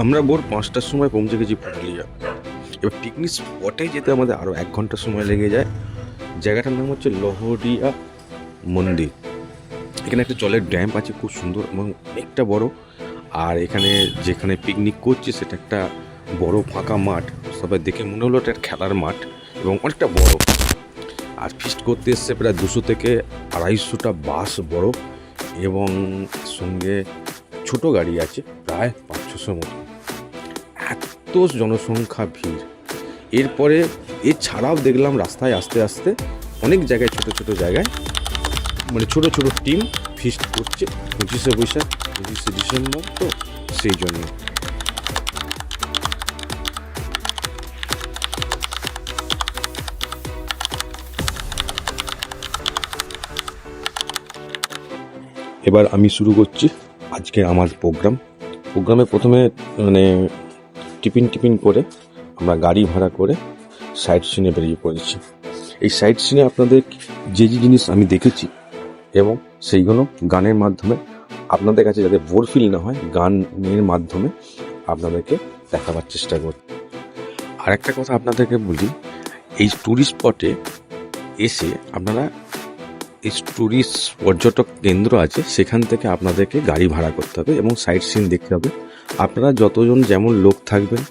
আমরা ভোর পাঁচটার সময় পৌঁছে গেছি পুরুলিয়া। এবার পিকনিক স্পটে যেতে আমাদের আরও এক ঘণ্টা সময় লেগে যায়। জায়গাটার নাম হচ্ছে লহরিয়া মন্দির। এখানে একটা জলের ড্যাম আছে, খুব সুন্দর এবং অনেকটা বড়। আর এখানে যেখানে পিকনিক করছে সেটা একটা বড় ফাঁকা মাঠ। সবাই দেখে মনে হলো এটা খেলার মাঠ এবং অনেকটা বড়। আর ফিস্ট করতে এসছে প্রায় দুশো থেকে আড়াইশোটা বাস বড় এবং সঙ্গে ছোট গাড়ি আছে, প্রায় পাঁচ ছশোর মতো এত জনসংখ্যা ভিড়। এরপরে, এছাড়াও দেখলাম রাস্তায় আস্তে আস্তে অনেক জায়গায়, ছোট ছোট জায়গায় মানে ছোট ছোট টিম ফিস্ট করছে পঁচিশে বৈশাখ, পঁচিশে ডিসেম্বর, তো সেই জন্য। এবার আমি শুরু করছি আজকে আমার প্রোগ্রাম প্রোগ্রামে প্রথমে মানে টিফিন টিফিন করে আমরা গাড়ি ভাড়া করে সাইড সিনে বেরিয়ে পড়েছি। এই সাইড সিনে আপনাদের যে যে জিনিস আমি দেখেছি এবং সেইগুলো গানের মাধ্যমে আপনাদের কাছে যাতে বোর ফিল না হয়, গানের মাধ্যমে আপনাদেরকে দেখাবার চেষ্টা করি। আর একটা কথা আপনাদেরকে বলি, এই ট্যুরিস্ট স্পটে এসে আপনারা ট্যুরিস্ট পর্যটক কেন্দ্র আছে, সেখান থেকে আপনাদেরকে গাড়ি ভাড়া করতে হবে এবং সাইট সিন দেখতে হবে। আপনারা যতজন যেমন লোক থাকবেন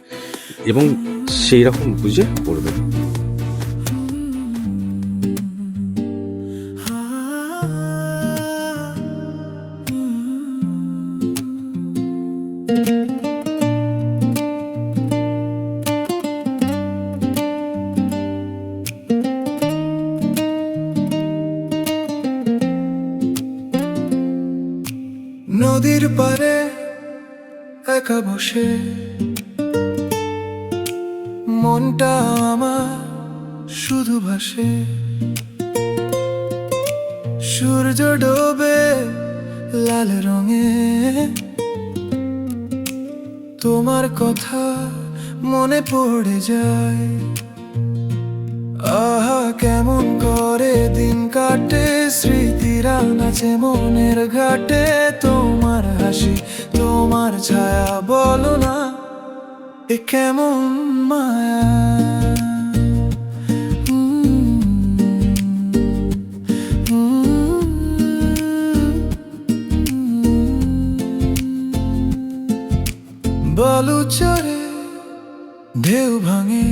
এবং সেই রকম বুঝে করবেন। বসে। মনটা আমার শুধু ভাসে। সূর্য ডোবে লাল রঙে। তোমার কথা মনে পড়ে যায়। আহা, কেমন করে দিন কাটে, স্মৃতিরা নাচে মনের ঘাটে তোমার হাসি। তোমার ছায়া বলো না, এ কেমন মায়া? বালু চরে ঢেউ ভাঙে।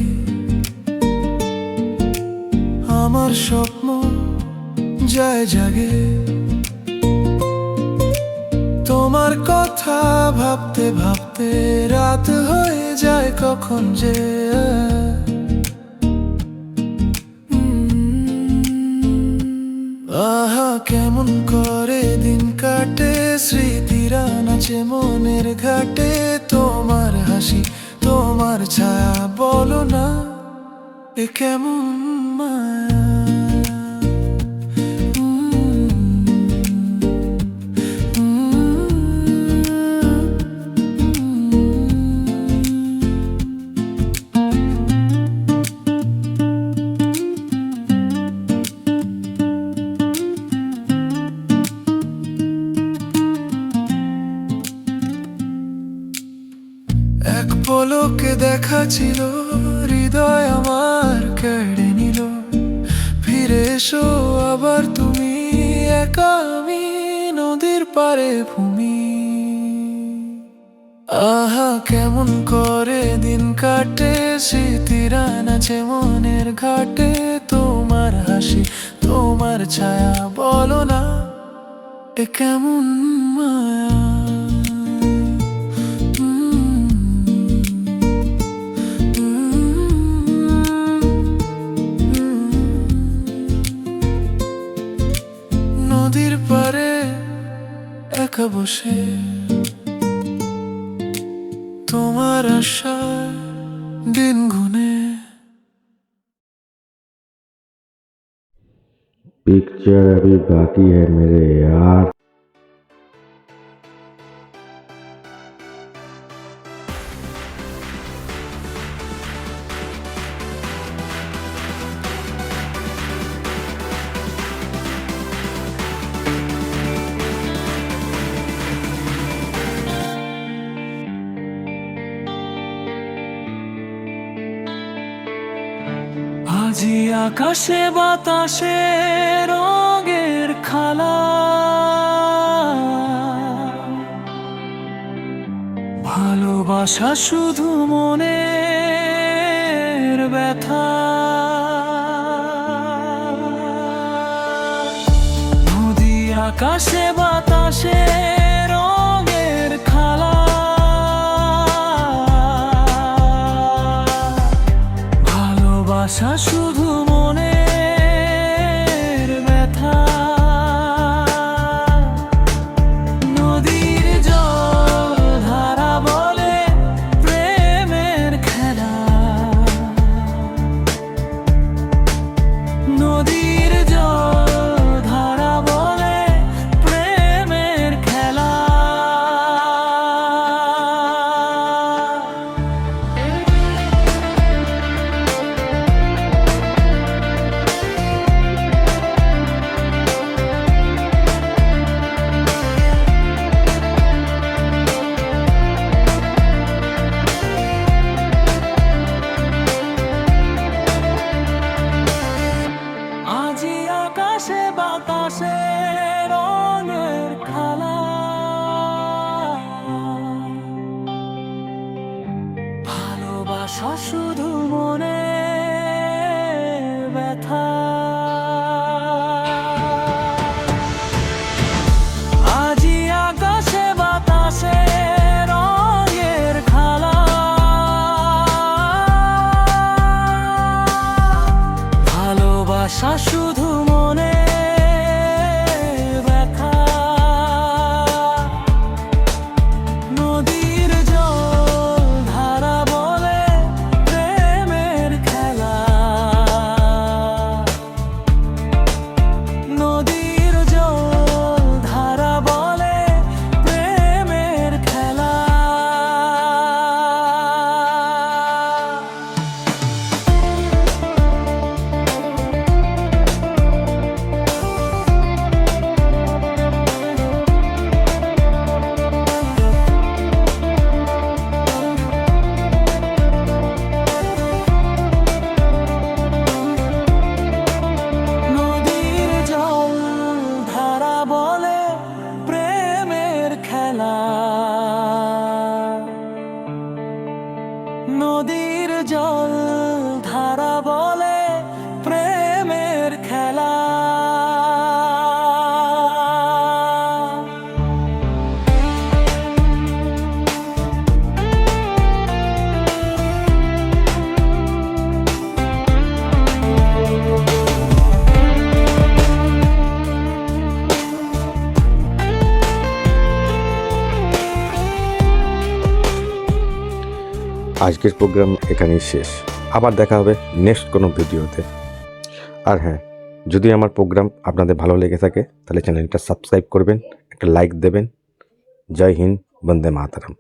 আমার স্বপ্ন যায় জাগে। তোমার কথা ভাবতে ভাবতে রাত হয়ে যায় কখন যে। আহা, কেমন করে দিন কাটে স্মৃতিরা নাচে মনের ঘাটে। তোমার হাসি, তোমার ছায়া, বলো না, এ কেমন মায়া? পলকে দেখা ছিল, হৃদয় আমার কেড়ে নিল। ফিরে এসো আবার তুমি, একা আমি নদীর পারে ভূমি। আহা, কেমন করে দিন কাটে, স্মৃতিরা নাচে মনের ঘাটে। তোমার হাসি, তোমার ছায়া, বলো না, এ কেমন মায়া? তোমার আশা দিন গুনে पिक्चर अभी बाकी है मेरे यार আজি আকাশে বাতাসে রঙের খালা। ভালোবাসা শুধু মনের ব্যথা। নদী আকাশে বাতাসে ভালোবাসা শুধু আকাশে বাতাসে। darling. আজকের প্রোগ্রাম এখানেই শেষ। আবার দেখা হবে নেক্সট কোনো ভিডিওতে। আর হ্যাঁ যদি আমার প্রোগ্রাম আপনাদের ভালো লেগে থাকে, তাহলে চ্যানেলটা সাবস্ক্রাইব করবেন, একটা লাইক দেবেন। জয় হিন্দ, বন্দে মাতারাম।